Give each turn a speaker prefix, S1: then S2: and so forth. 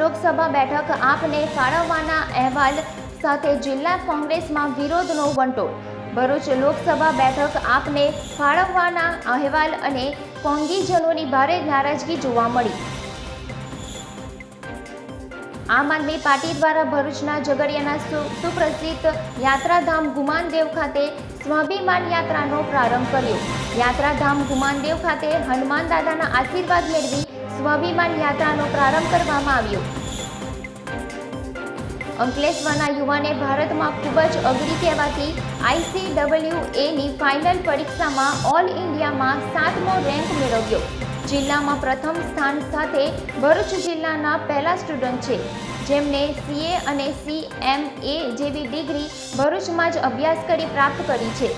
S1: લોકસભા બેઠક આપને ફાળવવાના અહેવાલ સાથે જિલ્લા કોંગ્રેસમાં વિરોધનો વંટોળ. ભરૂચ લોકસભા બેઠક આપને ફાળવવાના અહેવાલ અને કોંગીજનોની ભારે નારાજગી જોવા મળી. આમ આદમી પાર્ટી દ્વારા ભરૂચના ઝઘડિયાના સુપ્રસિદ્ધ યાત્રાધામ ગુમાનદેવ ખાતે સ્વાભિમાન યાત્રાનો પ્રારંભ કર્યો. યાત્રાધામ ગુમાનદેવ ખાતે હનુમાન દાદાના આશીર્વાદ મેળવી સ્વાભિમાન યાત્રાનો પ્રારંભ કરવામાં આવ્યો. અંકલેશ્વરના યુવાને ભારતમાં ખૂબ જ અઘરી કહેવાતી આઈસીડબલ્યુ એની ફાઇનલ પરીક્ષામાં ઓલ ઇન્ડિયામાં સાતમો રેન્ક મેળવ્યો. જિલ્લામાં પ્રથમ સ્થાન સાથે ભરૂચ જિલ્લાના પહેલા સ્ટુડન્ટ છે. જેમને સીએ અને સીએમએ જેવી ડિગ્રી ભરૂચમાં જ અભ્યાસ કરી પ્રાપ્ત કરી છે.